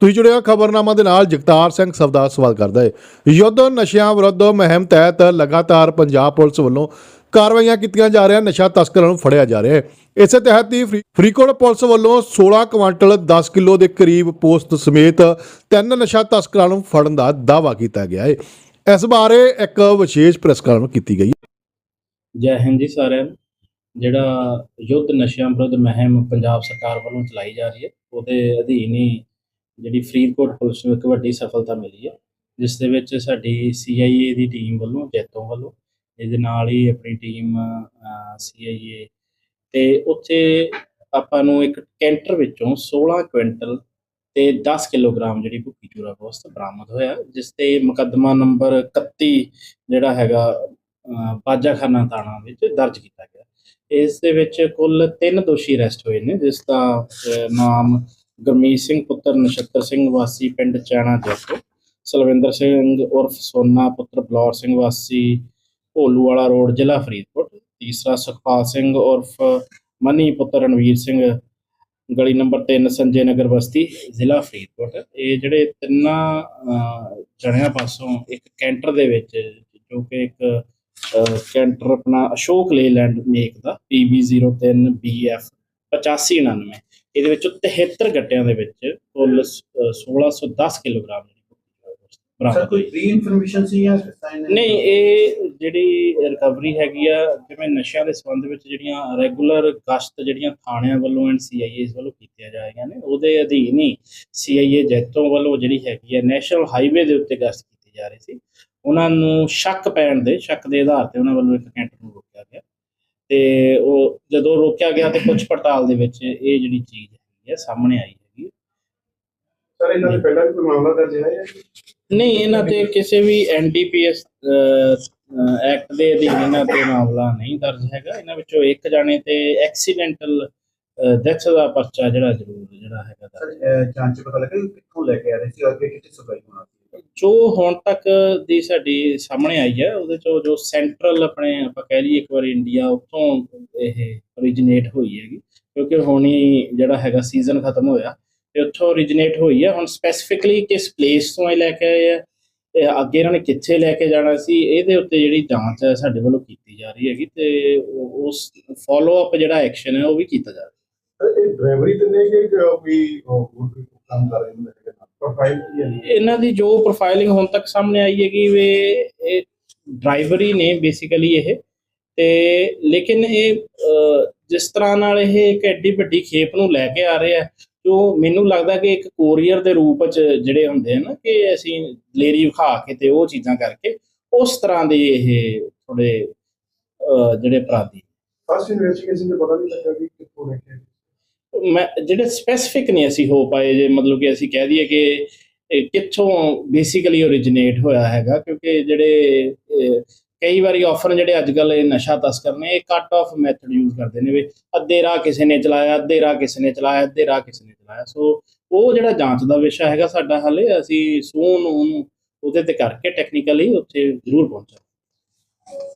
ਤੁਸੀਂ ਜੁੜਿਆ ਖਬਰਨਾਮਾ ਦੇ ਨਾਲ, ਜਗਤਾਰ ਸਿੰਘ ਸਵਦਾ ਸਵਾਲ ਕਰਦਾ ਹੈ। ਯੁੱਧ ਨਸ਼ਿਆਂ ਵਿਰੁੱਧ ਮੁਹਿੰਮ ਤਹਿਤ ਲਗਾਤਾਰ ਪੰਜਾਬ ਪੁਲਿਸ ਵੱਲੋਂ ਕਾਰਵਾਈਆਂ ਕੀਤੀਆਂ ਜਾ ਰਹੀਆਂ, ਨਸ਼ਾ ਤਸਕਰਾਂ ਨੂੰ ਫੜਿਆ ਜਾ ਰਿਹਾ ਹੈ। ਇਸੇ ਤਹਿਤ ਹੀ ਫਰੀ- ਪੁਲਿਸ ਵੱਲੋਂ 16 ਕੁਆਂਟਲ 10 ਕਿਲੋ ਦੇ ਕਰੀਬ ਪੋਸਟ ਸਮੇਤ ਤਿੰਨ ਨਸ਼ਾ ਤਸਕਰਾਂ ਨੂੰ ਫੜਨ ਦਾ ਦਾਅਵਾ ਕੀਤਾ ਗਿਆ ਹੈ। ਇਸ ਬਾਰੇ ਇੱਕ ਵਿਸ਼ੇਸ਼ ਪ੍ਰੈਸ ਕਾਨਫਰੰਸ ਕੀਤੀ ਗਈ ਜੈ ਹਿੰਦ ਜੀ ਸਾਰਿਆਂ ਨੂੰ। ਜਿਹੜਾ ਯੁੱਧ ਨਸ਼ਿਆਂ ਵਿਰੁੱਧ ਮੁਹਿੰਮ ਪੰਜਾਬ ਸਰਕਾਰ ਵੱਲੋਂ ਚਲਾਈ ਜਾ ਰਹੀ ਹੈ, ਉਹਦੇ ਅਧੀਨ ਹੀ ਜਿਹੜੀ ਫਰੀਦਕੋਟ ਪੁਲਿਸ ਨੂੰ ਇੱਕ ਵੱਡੀ ਸਫਲਤਾ ਮਿਲੀ ਹੈ, ਜਿਸ ਦੇ ਵਿੱਚ ਸਾਡੀ CIA ਦੀ ਟੀਮ ਵੱਲੋਂ, ਜੈਤੋਂ ਵੱਲੋਂ, ਇਹਦੇ ਨਾਲ ਹੀ ਆਪਣੀ ਟੀਮ CIA ਤੇ ਉੱਥੇ ਆਪਾਂ ਨੂੰ ਇੱਕ ਕੈਂਟਰ ਵਿੱਚੋਂ 16 ਕੁਇੰਟਲ ਤੇ 10 ਕਿਲੋਗ੍ਰਾਮ ਜਿਹੜੀ ਭੁੱਕੀ ਚੂਰਾ ਗੋਸ਼ਤ ਬਰਾਮਦ ਹੋਇਆ, ਜਿਸ ਤੇ ਮੁਕੱਦਮਾ ਨੰਬਰ 31 ਜਿਹੜਾ ਹੈਗਾ ਬਾਜਾਖਾਨਾ ਥਾਣਾ ਵਿੱਚ ਦਰਜ ਕੀਤਾ ਗਿਆ। ਇਸ ਦੇ ਵਿੱਚ ਕੁੱਲ ਤਿੰਨ ਦੋਸ਼ੀ ਅਰੈਸਟ ਹੋਏ ਨੇ, ਜਿਸ ਦਾ ਨਾਮ ਗੁਰਮੀਤ ਸਿੰਘ ਪੁੱਤਰ, ਨਛੱਤਰ ਸਿੰਘ ਵਾਸੀ, ਪਿੰਡ ਚੈਣਾ ਜੱਟੋ ਸਲਵਿੰਦਰ ਸਿੰਘ ਉਰਫ ਸੋਨਾ ਪੁੱਤਰ, ਬਲੌਰ ਸਿੰਘ ਵਾਸੀ ਭੋਲੂ ਵਾਲਾ ਰੋਡ, ਜ਼ਿਲ੍ਹਾ ਫਰੀਦਕੋਟ, ਤੀਸਰਾ ਸੁਖਪਾਲ ਸਿੰਘ ਉਰਫ ਮਨੀ ਪੁੱਤਰ, ਰਣਵੀਰ ਸਿੰਘ, ਗਲੀ ਨੰਬਰ 3 ਸੰਜੇ ਨਗਰ ਬਸਤੀ, ਜ਼ਿਲ੍ਹਾ ਫਰੀਦਕੋਟ। ਇਹ ਜਿਹੜੇ ਤਿੰਨਾਂ ਜਣਿਆਂ ਪਾਸੋਂ ਇੱਕ ਕੈਂਟਰ ਦੇ ਵਿੱਚ, ਜੋ ਕਿ ਇੱਕ ਕੈਂਟਰ ਆਪਣਾ ਅਸ਼ੋਕ ਲੇਲੈਂਡ ਮੇਕ ਦਾ PB03 BF 8599 ਇਹਦੇ ਵਿੱਚੋਂ 73 ਗੱਟਿਆਂ ਦੇ ਵਿੱਚ ਕੁੱਲ ਸ- ਅਹ, 1610 ਕਿਲੋਗ੍ਰਾਮ ਸਰ ਕੋਈ। ਪ੍ਰੀ ਇਨਫੋਰਮੇਸ਼ਨ ਸੀ ਜਾਂ ਨਹੀਂ ਇਹ ਜਿਹੜੀ ਰਿਕਵਰੀ ਹੈਗੀ ਆ ਜਿਵੇਂ ਨਸ਼ਿਆਂ ਦੇ ਸੰਬੰਧ ਵਿੱਚ ਜਿਹੜੀਆਂ ਰੈਗੂਲਰ ਗਸ਼ਤ ਜਿਹੜੀਆਂ ਥਾਣਿਆਂ ਵੱਲੋਂ ਐਂਡ ਸੀਆਈਏਸ ਵੱਲੋਂ ਕੀਤੀਆਂ ਜਾ ਰਹੀਆਂ ਨੇ ਉਹਦੇ ਅਧੀਨ ਹੀ ਸੀਆਈਏ ਜੈਤੋਂ ਵੱਲੋਂ ਜਿਹੜੀ ਹੈਗੀ ਆ ਨੈਸ਼ਨਲ ਹਾਈਵੇ ਦੇ ਉੱਤੇ ਗਸ਼ਤ ਕੀਤੀ ਜਾ ਰਹੀ ਸੀ। ਉਹਨਾਂ ਨੂੰ ਸ਼ੱਕ ਪੈਣ ਦੇ ਸ਼ੱਕ ਦੇ ਆਧਾਰ ਤੇ ਉਹਨਾਂ ਵੱਲੋਂ ਇੱਕ ਕੈਂਟਰ ਨੂੰ ਰੋਕਿਆ ਗਿਆ। ਤੇ ਉਹ ਜਦੋਂ ਰੋਕਿਆ ਗਿਆ ਤੇ ਕੁਝ ਪੜਤਾਲ ਦੇ ਵਿੱਚ ਇਹ ਜਿਹੜੀ ਚੀਜ਼ ਹੈਗੀ ਆ ਸਾਹਮਣੇ ਆਈ ਹੈਗੀ। ਸਰ ਇਹਨਾਂ ਦੇ ਪਹਿਲਾਂ ਵੀ ਕੋਈ ਮਾਮਲਾ ਦਰਜ ਹੈ ਜਾਂ ਨਹੀਂ? ਇਹਨਾਂ ਤੇ ਕਿਸੇ ਵੀ ਐਨਡੀਪੀਐਸ ਐਕਟ ਦੇ ਅਧੀਨ ਇਹਨਾਂ ਤੇ ਮਾਮਲਾ ਨਹੀਂ ਦਰਜ ਹੈਗਾ। ਇਹਨਾਂ ਵਿੱਚੋਂ ਇੱਕ ਜਾਣੇ ਤੇ ਐਕਸੀਡੈਂਟਲ ਡੈਥ ਦਾ ਪਰਚਾ ਜਿਹੜਾ ਜ਼ਰੂਰ ਜਿਹੜਾ ਹੈਗਾ ਸਰ ਅਹ, ਜਾਂਚ 'ਚ ਪਤਾ ਲੱਗਾ ਕਿ ਕਿੱਥੋਂ ਲੈ ਕੇ ਆ ਰਹੇ ਸੀ ਅੱਗੇ ਕਿੱਥੇ ਸਪਲਾਈ ਹੋਣਾ ਸੀ? ਜੋ ਹੁਣ ਤੱਕ ਦੀ ਸਾਡੀ ਸਾਹਮਣੇ ਆਈ ਹੈ, ਉਹਦੇ ਚੋਂ ਜੋ ਸੈਂਟਰਲ ਆਪਣੇ ਆਪਾਂ ਕਹਿ ਲਈਏ ਇੱਕ ਵਾਰ ਇੰਡੀਆ ਉੱਥੋਂ ਇਹ ਓਰੀਜਿਨੇਟ ਹੋਈ ਹੈਗੀ, ਕਿਉਂਕਿ ਹੁਣੀ ਜਿਹੜਾ ਹੈਗਾ ਸੀਜ਼ਨ ਖਤਮ ਹੋਇਆ ਤੇ ਉੱਥੋਂ ਓਰੀਜਿਨੇਟ ਹੋਈ ਹੈ। ਹੁਣ ਸਪੈਸੀਫਿਕਲੀ ਕਿਸ ਪਲੇਸ ਤੋਂ ਇਹ ਲੈ ਕੇ ਆਏ ਆ ਤੇ ਅੱਗੇ ਇਹਨਾਂ ਨੇ ਕਿੱਥੇ ਲੈ ਕੇ ਜਾਣਾ ਸੀ, ਇਹਦੇ ਉੱਤੇ ਜਿਹੜੀ ਜਾਂਚ ਹੈ ਸਾਡੇ ਵੱਲੋਂ ਕੀਤੀ ਜਾ ਰਹੀ ਹੈਗੀ ਤੇ ਉਸ ਫਾਲੋ ਅਪ ਜਿਹੜਾ ਐਕਸ਼ਨ ਹੈ ਉਹ ਵੀ ਕੀਤਾ ਜਾ ਰਿਹਾ। ਇਹ ਡਰਾਈਵਰੀ ਤੇ ਨੇ ਕਿ ਕੋਈ ਹੋਰ ਕੰਮ ਕਰ ਰਹੇ ਨੇ? ਪ੍ਰੋਫਾਈਲ ਕੀ ਹੈ? ਇਹਨਾਂ ਦੀ ਜੋ ਪ੍ਰੋਫਾਈਲਿੰਗ ਹੁਣ ਤੱਕ ਸਾਹਮਣੇ ਆਈ ਹੈਗੀ ਵੇ ਇਹ ਡਰਾਈਵਰ ਹੀ ਨੇ ਬੇਸਿਕਲੀ ਇਹ। ਤੇ ਲੇਕਿਨ ਇਹ ਜਿਸ ਤਰ੍ਹਾਂ ਨਾਲ ਇਹ ਇੱਕ ਐਡੀ ਵੱਡੀ ਖੇਪ ਨੂੰ ਲੈ ਕੇ ਆ ਰਹੇ ਆ ਜੋ ਮੈਨੂੰ ਲੱਗਦਾ ਕਿ ਇੱਕ ਕੋਰੀਅਰ ਦੇ ਰੂਪ ਚ ਜਿਹੜੇ ਹੁੰਦੇ ਆ ਨਾ ਕਿ ਅਸੀਂ ਲੇਰੀ ਵਿਖਾ ਕੇ ਤੇ ਉਹ ਚੀਜ਼ਾਂ ਕਰਕੇ ਉਸ ਤਰ੍ਹਾਂ ਦੇ ਇਹ ਥੋੜੇ ਜਿਹੜੇ ਅਪਰਾਧੀ। ਫਸਟ ਇਨਵੈਸਟੀਗੇਸ਼ਨ ਤੇ ਪਤਾ ਨਹੀਂ ਲੱਗਾ ਕਿ ਕਿੱਥੋਂ ਲੈ ਕੇ ਮੈਂ, ਜਿਹੜੇ ਸਪੈਸੀਫਿਕ ਨਹੀਂ ਅਸੀਂ ਹੋ ਪਾਏ ਜੇ, ਮਤਲਬ ਕਿ ਅਸੀਂ ਕਹਿ ਦਈਏ ਕਿ ਕਿੱਥੋਂ ਬੇਸਿਕਲੀ ਓਰੀਜਿਨੇਟ ਹੋਇਆ ਹੈਗਾ, ਕਿਉਂਕਿ ਜਿਹੜੇ ਕਈ ਵਾਰੀ ਆਫਰ ਜਿਹੜੇ ਅੱਜ ਕੱਲ ਇਹ ਨਸ਼ਾ ਤਸਕਰ ਨੇ, ਇਹ ਕੱਟ ਆਫ ਮੈਥਡ ਯੂਜ਼ ਕਰਦੇ ਨੇ ਵੀ ਅੱਧੇ ਰਾਹ ਕਿਸੇ ਨੇ ਚਲਾਇਆ, ਅੱਧੇ ਰਾਹ ਕਿਸੇ ਨੇ ਚਲਾਇਆ, ਅੱਧੇ ਰਾਹ ਕਿਸੇ ਨੇ ਚਲਾਇਆ। ਸੋ ਉਹ ਜਿਹੜਾ ਜਾਂਚ ਦਾ ਵਿਸ਼ਾ ਹੈਗਾ ਸਾਡਾ ਹਾਲੇ, ਅਸੀਂ ਸੂਨ ਉਹਨੂੰ, ਉਹਦੇ ਤੇ ਕਰਕੇ ਟੈਕਨੀਕਲੀ ਉੱਥੇ ਜ਼ਰੂਰ ਪਹੁੰਚਾਂਗੇ।